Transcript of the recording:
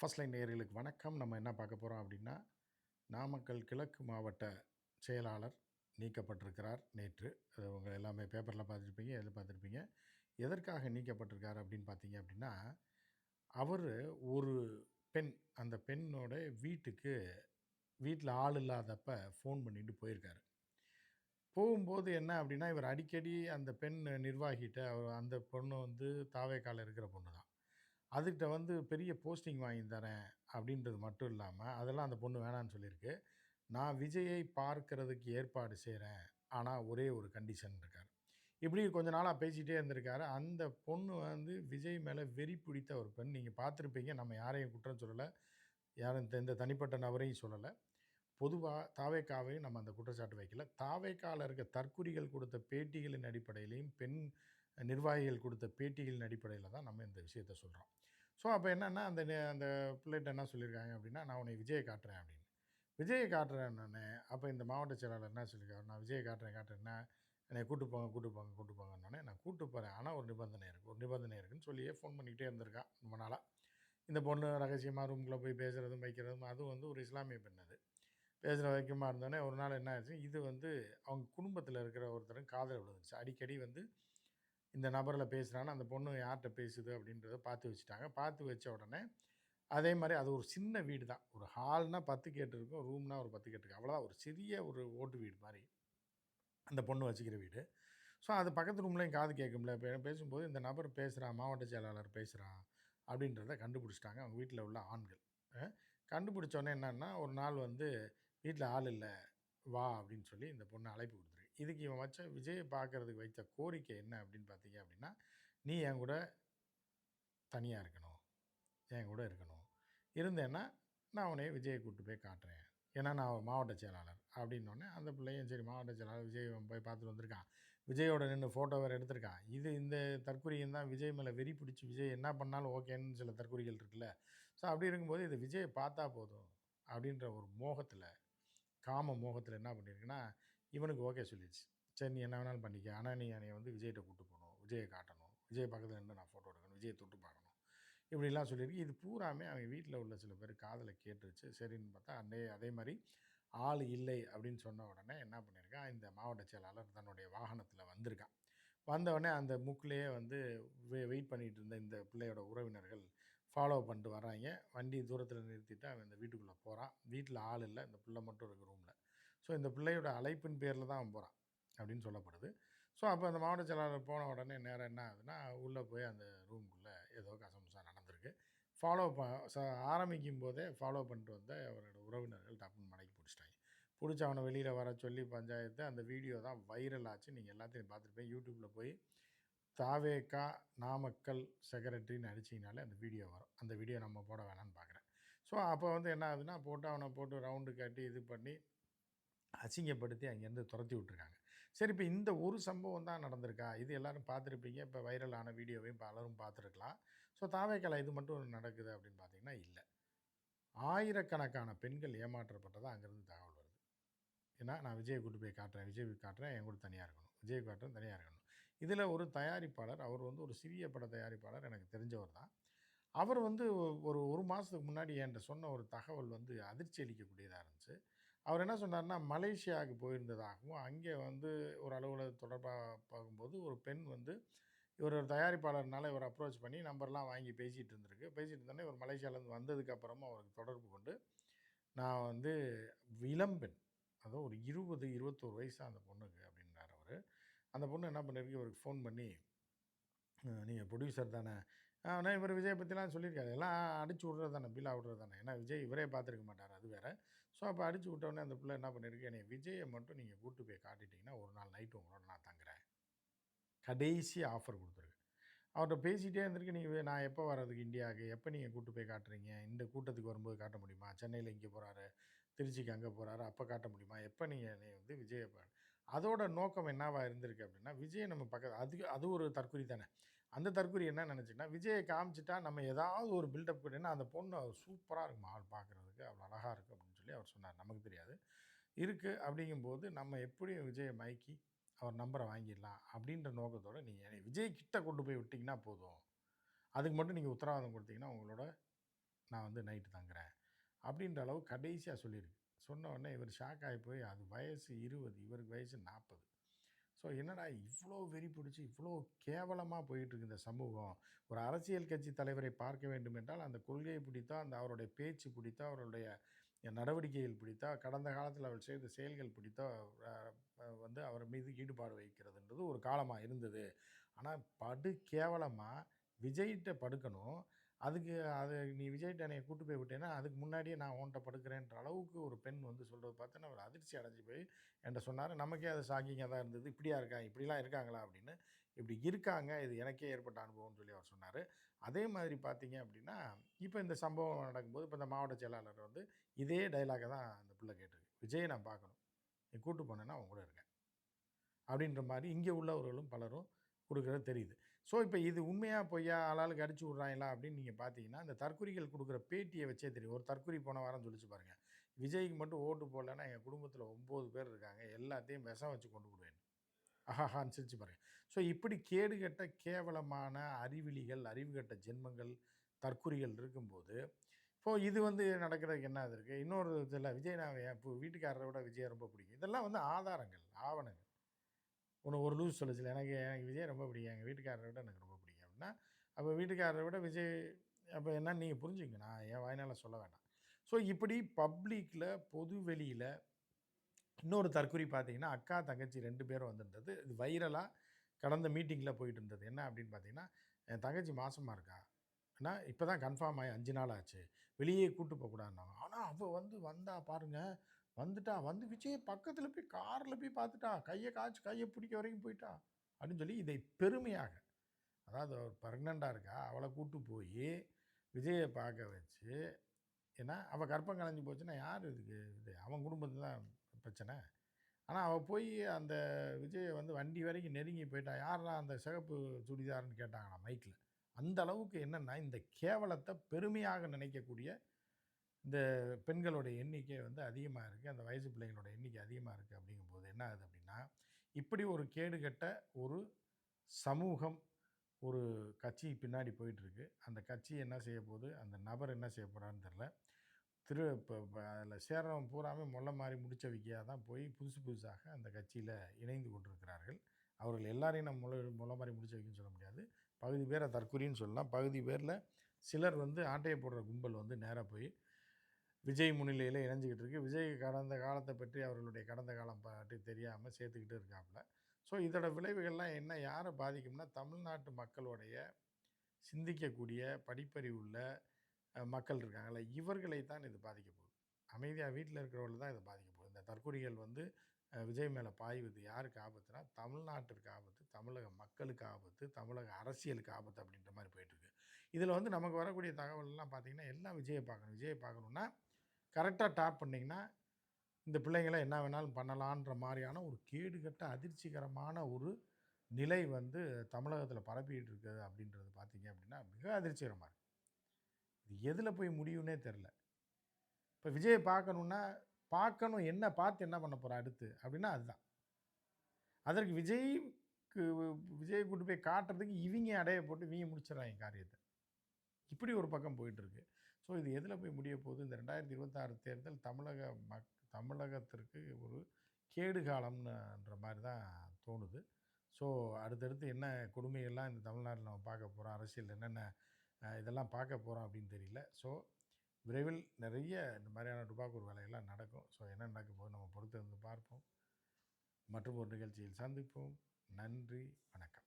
First line நேர்களுக்கு வணக்கம். நம்ம என்ன பார்க்க போகிறோம் அப்படின்னா நாமக்கல் கிழக்கு மாவட்ட செயலாளர் நீக்கப்பட்டிருக்கிறார் நேற்று. அது உங்கள் எல்லாமே பேப்பரில் பார்த்துருப்பீங்க எதில் பார்த்துருப்பீங்க. எதற்காக நீக்கப்பட்டிருக்கார் அப்படின்னு பார்த்தீங்க அப்படின்னா அவர் ஒரு பெண் அந்த பெண்ணோட வீட்டுக்கு வீட்டில் ஆள் இல்லாதப்ப ஃபோன் பண்ணிட்டு போயிருக்காரு. போகும்போது என்ன அப்படின்னா இவர் அடிக்கடி அந்த பெண் நிர்வாகிகிட்ட அவர் அந்த பொண்ணு வந்து தாவேக்கால இருக்கிற பொண்ணு தான் அதுக்கிட்ட வந்து பெரிய போஸ்டிங் வாங்கி தரேன் அப்படின்றது மட்டும் இல்லாமல் அதெல்லாம் அந்த பொண்ணு வேணான்னு சொல்லியிருக்கு. நான் விஜயை பார்க்கறதுக்கு ஏற்பாடு செய்கிறேன் ஆனால் ஒரே ஒரு கண்டிஷன் இருக்கார். இப்படி கொஞ்ச நாளாக பேசிகிட்டே இருந்திருக்காரு. அந்த பொண்ணு வந்து விஜய் மேலே வெறி பிடித்த ஒரு பெண். நீங்கள் பார்த்துருப்பீங்க. நம்ம யாரையும் குற்றம் சொல்லலை. யாரும் இந்த- இந்த தனிப்பட்ட நபரையும் சொல்லலை. பொதுவாக தாவேக்காவையும் நம்ம அந்த குற்றச்சாட்டு வைக்கல. தாவேக்காவில் இருக்க தற்குறிகள் கொடுத்த பேட்டிகளின் அடிப்படையிலையும் பெண் நிர்வாகிகள் கொடுத்த பேட்டிகளின் அடிப்படையில் தான் நம்ம இந்த விஷயத்த சொல்கிறோம் ஸோ அப்போ என்னென்னா அந்த நே- அந்த பிள்ளைகிட்ட என்ன சொல்லியிருக்காங்க அப்படின்னா நான் உன்னை விஜயை காட்டுறேன் அப்படின்னு. விஜயை காட்டுறேன் அப்போ இந்த மாவட்ட செயலாளர் என்ன சொல்லியிருக்காரு? நான் விஜயை காட்டுறேன் காட்டுறேன்னா என்னை? கூட்டு போங்க கூட்டு போங்க கூட்டு போங்கன்னொடனே நான் கூட்டு போகிறேன் ஆனால் ஒரு நிபந்தனை இருக்குது ஒரு நிபந்தனை இருக்குன்னு சொல்லியே ஃபோன் பண்ணிக்கிட்டே இருந்திருக்கான் ரொம்ப நாளாக இந்த பொண்ணு ரகசியமாக ரூம்குள்ளே போய் பேசுகிறதும் வைக்கிறதும் அதுவும் வந்து ஒரு இஸ்லாமிய பெண் அது. பேசுகிற வைக்கமாக இருந்தோடனே ஒரு நாள் என்ன ஆச்சு இது வந்து அவங்க குடும்பத்தில் இருக்கிற ஒருத்தரும் காதல் விழுந்துச்சு. அடிக்கடி வந்து இந்த நபரில் பேசுகிறான்னு அந்த பொண்ணு யார்கிட்ட பேசுது அப்படின்றத பார்த்து வச்சுட்டாங்க. பார்த்து வச்ச உடனே அதே மாதிரி அது ஒரு சின்ன வீடு தான் ஒரு ஹால்னால் பத்து கேட்டு இருக்கும் ரூம்னால் ஒரு பத்து கேட்டு இருக்கும். அவ்வளோதான் ஒரு சிறிய ஒரு ஓட்டு வீடு மாதிரி அந்த பொண்ணு வச்சுக்கிற வீடு. ஸோ அது பக்கத்து ரூம்லேயும் காது கேட்கும்ல. பேசும்போது இந்த நபர் பேசுகிறான் மாவட்ட செயலாளர் பேசுகிறான் அப்படின்றத கண்டுபிடிச்சிட்டாங்க. அவங்க வீட்டில் உள்ள ஆண்கள். கண்டுபிடிச்சோன்னே என்னென்னா ஒரு நாள் வந்து வீட்டில் ஆள் இல்லை வா அப்படின்னு சொல்லி இந்த பொண்ணு அழைப்பு கொடுத்துரு. இதுக்கு இவன் வச்ச விஜயை பார்க்கறதுக்கு வைத்த கோரிக்கை என்ன அப்படின்னு பார்த்தீங்க அப்படின்னா நீ என் கூட தனியாக இருக்கணும். என் கூட இருக்கணும். இருந்தேன்னா நான் உன்னை விஜயை கூப்பிட்டு போய் காட்டுறேன். ஏன்னா நான் ஒரு மாவட்ட செயலாளர். அப்படின்னோடனே அந்த பிள்ளையும் சரி மாவட்ட செயலாளர் விஜய் போய் பார்த்துட்டு வந்திருக்கான். விஜயோட நின்று ஃபோட்டோ வேறு எடுத்திருக்கான். இது இந்த தற்கொலையும் தான் விஜய் மேலே வெறி பிடிச்சி விஜய் என்ன பண்ணாலும் ஓகேன்னு சில தற்கொலைகள் இருக்குல்ல. ஸோ அப்படி இருக்கும்போது இது விஜயை பார்த்தா போதும். அப்படின்ற ஒரு மோகத்தில் காம மோகத்தில் என்ன பண்ணியிருக்குன்னா இவனுக்கு ஓகே சொல்லிடுச்சு சரி நீ என்ன வேணாலும் பண்ணிக்க. ஆனால் நீ என்னை வந்து விஜய்கிட்ட கூட்டு போகணும். விஜயை காட்டணும். விஜய் பக்கத்தில் நின்று நான் ஃபோட்டோ எடுக்கணும். விஜயை தொட்டு பார்க்கணும். இப்படிலாம் சொல்லியிருக்கு. இது பூராமே அவங்க வீட்டில் உள்ள சில பேர் காதில் கேட்டுருச்சு. சரின்னு பார்த்தா அண்டே அதே மாதிரி ஆள் இல்லை அப்படின்னு சொன்ன உடனே என்ன பண்ணியிருக்கான் இந்த மாவட்ட செயலாளர் தன்னுடைய வாகனத்தில் வந்திருக்கான் வந்தவுடனே அந்த மூக்கிலேயே வந்து வெ வெயிட் பண்ணிகிட்டு இருந்த இந்த பிள்ளையோட உறவினர்கள் ஃபாலோ பண்ணிட்டு வராங்க. வண்டி தூரத்தில் நிறுத்திட்டு அவன் இந்த வீட்டுக்குள்ளே போகிறான் வீட்டில் ஆள் இல்லை. இந்த பிள்ளை மட்டும் இருக்குது ரூமில் ஸோ இந்த பிள்ளையோட அழைப்பின் பேரில் தான் அவன் போகிறான் அப்படின்னு சொல்லப்படுது. ஸோ அப்போ அந்த மாவட்ட செயலாளர் போன உடனே நேரம் என்ன ஆகுதுன்னா உள்ளே போய் அந்த ரூம்குள்ளே ஏதோ கசமுசா நடந்திருக்கு. ஃபாலோ ப ச ஆரம்பிக்கும் போதே ஃபாலோ பண்ணிட்டு வந்த அவரோட உறவினர்கள் டப்புன்னு மடக்கி பிடிச்சிட்டாங்க. பிடிச்சி அவனை வெளியில் வர சொல்லி பஞ்சாயத்து அந்த வீடியோ தான் வைரல் ஆச்சு. நீங்கள் எல்லாத்தையும் பார்த்துருப்பேன் யூடியூப்பில் போய் தாவேக்கா நாமக்கல் செக்ரட்டரின்னு அடிச்சிங்கனாலே அந்த வீடியோ வரும். அந்த வீடியோ நம்ம போட வேணாம்னு பார்க்குறேன் ஸோ அப்போ வந்து என்ன ஆகுதுன்னா போட்டு அவனை போட்டு ரவுண்டு கட்டி இது பண்ணி அசிங்கப்படுத்தி அங்கேருந்து துரத்தி விட்ருக்காங்க சரி இப்போ இந்த ஒரு சம்பவம் தான் நடந்திருக்கா? இது எல்லோரும் பார்த்துருப்பீங்க. இப்போ வைரலான வீடியோவையும் பலரும் பார்த்துருக்கலாம். ஸோ தாவேக்கலை இது மட்டும் நடக்குது அப்படின்னு பார்த்தீங்கன்னா இல்லை. ஆயிரக்கணக்கான பெண்கள் ஏமாற்றப்பட்டதாக அங்கேருந்து தகவல் வருது. ஏன்னா நான் விஜய் கூட்டு போய் காட்டுறேன். விஜய் காட்டுறேன். என் கூட தனியாக இருக்கணும். விஜய் காட்டுறேன். தனியாக இருக்கணும். இதில் ஒரு தயாரிப்பாளர் அவர் வந்து ஒரு சிறிய பட தயாரிப்பாளர் எனக்கு தெரிஞ்சவர் தான். அவர் வந்து ஒரு ஒரு மாதத்துக்கு முன்னாடி என்கிட்ட சொன்ன ஒரு தகவல் வந்து அதிர்ச்சி அளிக்கக்கூடியதாக இருந்துச்சு. அவர் என்ன சொன்னார்னா மலேசியாவுக்கு போயிருந்ததாகவும் அங்கே வந்து ஒரு அலுவலக தொடர்பாக பார்க்கும்போது ஒரு பெண் வந்து இவர் ஒரு தயாரிப்பாளர்னால இவர் அப்ரோச் பண்ணி நம்பர்லாம் வாங்கி பேசிகிட்டு இருந்திருக்கு. பேசிகிட்டு இருந்தோன்னே இவர் மலேசியாவிலேருந்து வந்ததுக்கப்புறமா அவருக்கு தொடர்பு கொண்டு நான் வந்து இளம்பெண் அதுவும் ஒரு இருபது இருபத்தோரு வயசு அந்த பொண்ணுக்கு அந்த பொண்ணு என்ன பண்ணியிருக்கு இவருக்கு ஃபோன் பண்ணி நீங்கள் ப்ரொடியூசர் தானே? ஆனால் இவர் விஜய் பற்றிலாம் சொல்லியிருக்காரு. எல்லாம் அடிச்சு விட்றது தானே? பில்லா விட்றது தானே? ஏன்னா விஜய் இவரே பார்த்துருக்க மாட்டார் அது வேறு. ஸோ அப்போ அடிச்சு விட்டோடனே அந்த பிள்ளை என்ன பண்ணியிருக்கு என்னை விஜயை மட்டும் நீங்கள் கூட்டு போய் காட்டிட்டீங்கன்னா ஒரு நாள் நைட்டு உங்களோட நான் தங்குறேன். கடைசி ஆஃபர் கொடுத்துருக்கு. அவர்கிட்ட பேசிகிட்டே இருந்திருக்கு நீங்கள் நான் எப்போ வர்றதுக்கு இந்தியாவுக்கு? எப்போ நீங்கள் கூட்டு போய் காட்டுறீங்க? இந்த கூட்டத்துக்கு வரும்போது காட்ட முடியுமா? சென்னையில் இங்கே போகிறாரு திருச்சிக்கு அங்கே போகிறாரு அப்போ காட்ட முடியுமா? எப்போ நீங்கள் நீ வந்து விஜய் அதோட நோக்கம் என்னவா இருந்திருக்கு அப்படின்னா விஜய் நம்ம பக்கத்து அதுக்கு அது ஒரு தற்குறி தானே. அந்த தற்குறி என்ன நினச்சின்னா விஜயை காமிச்சிட்டா நம்ம ஏதாவது ஒரு பில்டப் பண்ணினா அந்த பொண்ணு சூப்பராக இருக்கும் ஆள் பார்க்குறதுக்கு அவ்வளோ அழகாக இருக்குது அப்படின்னு சொல்லி அவர் சொன்னார். நமக்கு தெரியாது. இருக்குது அப்படிங்கும்போது நம்ம எப்படியும் விஜயை மயக்கி அவர் நம்பரை வாங்கிடலாம் அப்படின்ற நோக்கத்தோடு நீங்கள் விஜய் கிட்ட கொண்டு போய் விட்டிங்கன்னா போதும். அதுக்கு மட்டும் நீங்கள் உத்தரவாதம் கொடுத்தீங்கன்னா உங்களோட நான் வந்து நைட்டு தங்குறேன் அப்படின்ற அளவு கடைசியாக சொல்லியிருக்கு. சொன்ன உடனே இவர் ஷாக் ஆகி போய் அது வயசு இருபது இவருக்கு வயசு நாற்பது ஸோ என்னடா இவ்வளோ வெறி பிடிச்சி இவ்வளோ கேவலமாக போயிட்டுருக்கு இந்த சமூகம்? ஒரு அரசியல் கட்சி தலைவரை பார்க்க வேண்டும் என்றால் அந்த கொள்கையை பிடித்தா அந்த அவருடைய பேச்சு பிடித்தா அவருடைய நடவடிக்கைகள் பிடித்தா கடந்த காலத்தில் அவர் செய்த செயல்கள் பிடித்தா வந்து அவர் மீது ஈடுபாடு வைக்கிறதுன்றது ஒரு காலமாக இருந்தது. ஆனால் படு கேவலமாக விஜய்கிட்ட படுக்கணும். அதுக்கு அது நீ விஜய்கிட்ட என்னை கூட்டு போய் விட்டேன்னா அதுக்கு முன்னாடியே நான் உன்கிட்ட படுக்கிறேன்ற அளவுக்கு ஒரு பெண் வந்து சொல்கிறது பார்த்தோன்னா அவர் அதிர்ச்சி அடைஞ்சு போய் என்கிட்ட சொன்னார் நமக்கே அது ஷாக்கிங்காக தான் இருந்தது. இப்படியா இருக்காங்க இப்படிலாம் இருக்காங்களா? அப்படின்னு. இப்படி இருக்காங்க. இது எனக்கே ஏற்பட்ட அனுபவம்னு சொல்லி அவர் சொன்னார். அதே மாதிரி பார்த்தீங்க அப்படின்னா இப்போ இந்த சம்பவம் நடக்கும்போது இப்போ இந்த மாவட்ட செயலாளர் வந்து இதே டைலாகை தான் அந்த பிள்ளை கேட்டிருக்கு. விஜயை நான் பார்க்கணும். நீ கூட்டு போனேன்னா அவங்க கூட இருக்கேன். அப்படின்ற மாதிரி இங்கே உள்ளவர்களும் பலரும் கொடுக்குறது தெரியுது. ஸோ இப்போ இது உண்மையாக பொய்யா ஆளாளுக்கு அடிச்சு விட்றாங்களா அப்படின்னு நீங்கள் பார்த்தீங்கன்னா இந்த தற்குறிகள் கொடுக்குற பேட்டியை வச்சே தெரியும். ஒரு தற்குறி போன வாரம் சொல்லிச்சு பாருங்கள் விஜய்க்கு மட்டும் ஓட்டு போடலன்னா எங்கள் குடும்பத்தில் ஒம்பது பேர் இருக்காங்க. எல்லாத்தையும் விஷம் வச்சு கொண்டு விடுவேன் ஆஹான்னு சிரிச்சு பாருங்கள் ஸோ இப்படி கேடுகட்ட கேவலமான அறிவிலிகள் அறிவுகட்ட ஜென்மங்கள் தற்குறிகள் இருக்கும்போது இப்போது இது வந்து நடக்கிறதுக்கு என்ன இருக்குது இன்னொரு இதில் விஜய் நான் இப்போ வீட்டுக்காரரை விட விஜய் ரொம்ப பிடிக்கும். இதெல்லாம் வந்து ஆதாரங்கள் ஆவணங்கள். ஒன்று ஒரு லூஸ் சொல்லுச்சு எனக்கு எனக்கு விஜய் ரொம்ப பிடிக்கும். எங்கள் வீட்டுக்காரரை விட எனக்கு ரொம்ப பிடிக்கும் அப்படின்னா அப்போ வீட்டுக்காரரை விட விஜய் அப்போ என்னன்னு நீங்கள் புரிஞ்சுங்க நான் என் வாய்னால் சொல்ல வேண்டாம். ஸோ இப்படி பப்ளிக்கில் பொது வெளியில் இன்னொரு தற்கொலை பார்த்தீங்கன்னா அக்கா தங்கச்சி ரெண்டு பேரும் வந்துருந்தது. இது வைரலாக கடந்த மீட்டிங்கில் போயிட்டு இருந்தது. என்ன அப்படின்னு பார்த்தீங்கன்னா என் தங்கச்சி மாதமாக இருக்கா? ஏன்னா இப்போ தான் கன்ஃபார்ம் ஆகி அஞ்சு நாள் ஆச்சு. வெளியே கூட்டு போகக்கூடாதுனாங்க ஆனால் அவள் வந்து வந்தால் பாருங்கள் வந்துட்டா வந்து விஜய் பக்கத்தில் போய் காரில் போய் பார்த்துட்டா கையை காய்ச்சி கையை பிடிக்க வரைக்கும் போயிட்டா அப்படின்னு சொல்லி இதை பெருமையாக அதாவது அவர் ப்ரெக்னெண்ட்டாக இருக்கா அவளை கூட்டு போய் விஜயை பார்க்க வச்சு ஏன்னா அவள் கற்பம் கலைஞ்சி போச்சுன்னா யார் இதுக்கு இது? அவன் குடும்பத்தில் தான் பிரச்சனை. ஆனால் அவள் போய் அந்த விஜயை வந்து வண்டி வரைக்கும் நெருங்கி போயிட்டா யாரா அந்த சிகப்பு சுடிதார்னு கேட்டாங்கண்ணா மைக்கில் அந்த அளவுக்கு என்னென்னா இந்த கேவலத்தை பெருமையாக நினைக்கக்கூடிய இந்த பெண்களோட எண்ணிக்கை வந்து அதிகமாக இருக்குது அந்த வயசு பிள்ளைங்களோட எண்ணிக்கை அதிகமாக இருக்குது அப்படிங்கும்போது என்ன ஆகுது அப்படின்னா இப்படி ஒரு கேடுகட்ட ஒரு சமூகம் ஒரு கட்சி பின்னாடி போயிட்டுருக்கு. அந்த கட்சி என்ன செய்ய போகுது? அந்த நபர் என்ன செய்ய போகிறான்னு தெரில திரு இப்போ அதில் சேர்றவன் பூராமே மொல்ல மாதிரி முடிச்ச வைக்கியாக தான் போய் புதுசு புதுசாக அந்த கட்சியில் இணைந்து கொண்டிருக்கிறார்கள். அவர்கள் எல்லாரையும் நம்ம முளை முளை மாதிரி முடிச்ச வைக்கணும்னு சொல்ல முடியாது. பகுதி பேரை தற்கொலைன்னு சொல்லலாம். பகுதி பேரில் சிலர் வந்து ஆட்டையை போடுற கும்பல் வந்து நேராக போய் விஜய் முன்னிலையில் இணைஞ்சிக்கிட்டு இருக்குது விஜய் கடந்த காலத்தை பற்றி அவர்களுடைய கடந்த காலம் பற்றி தெரியாமல் சேர்த்துக்கிட்டு இருக்காப்புல. ஸோ இதோட விளைவுகள்லாம் என்ன? யாரை பாதிக்கும்னா தமிழ்நாட்டு மக்களுடைய சிந்திக்கக்கூடிய படிப்பறிவு உள்ள மக்கள் இருக்காங்களே இவர்களை தான் இது பாதிக்க போகுது. அமைதியாக வீட்டில் இருக்கிறவர்கள் தான் இதை பாதிக்க போகுது. இந்த தற்கொலைகள் வந்து விஜய் மேலே பாய்வது யாருக்கு ஆபத்துனா தமிழ்நாட்டிற்கு ஆபத்து தமிழக மக்களுக்கு ஆபத்து தமிழக அரசியலுக்கு ஆபத்து அப்படின்ற மாதிரி போயிட்டுருக்கு இதில் வந்து நமக்கு வரக்கூடிய தகவல்லாம் பார்த்திங்கன்னா எல்லாம் விஜயை பார்க்கணும். விஜயை பார்க்கணுன்னா கரெக்டாக டாப் பண்ணிங்கன்னா இந்த பிள்ளைங்களை என்ன வேணாலும் பண்ணலான்ற மாதிரியான ஒரு கேடுகட்ட அதிர்ச்சிகரமான ஒரு நிலை வந்து தமிழகத்தில் பரப்பிக்கிட்டு இருக்குது அப்படின்றது பார்த்தீங்க அப்படின்னா மிக அதிர்ச்சிகரமாக இருக்குது இது எதில் போய் முடியும்னே தெரில இப்போ விஜயை பார்க்கணுன்னா பார்க்கணும் என்ன பார்த்து என்ன பண்ண போகிறா அடுத்து அப்படின்னா அதுதான். அதற்கு விஜய்க்கு விஜய் கூட்டு போய் காட்டுறதுக்கு இவங்க அடைய போட்டு இவங்க முடிச்சிடறாங்க காரியத்தை. இப்படி ஒரு பக்கம் போயிட்டுருக்கு ஸோ இது எதில் போய் முடிய போகுது? இந்த ரெண்டாயிரத்தி இருபத்தாறு தேர்தல் தமிழக மக் தமிழகத்திற்கு ஒரு கேடு காலம்ன்ற மாதிரி தான் தோணுது. ஸோ அடுத்தடுத்து என்ன கொடுமையெல்லாம் இந்த தமிழ்நாட்டில் நம்ம பார்க்க போகிறோம் அரசியல் என்னென்ன இதெல்லாம் பார்க்க போகிறோம் அப்படின்னு தெரியல. ஸோ விரைவில் நிறைய இந்த மாதிரியான டுபாக்கூர் வேலையெல்லாம் நடக்கும். ஸோ என்ன நடக்க போது நம்ம பொறுத்து வந்து பார்ப்போம். மற்றும் ஒரு நிகழ்ச்சியில் சந்திப்போம். நன்றி. வணக்கம்.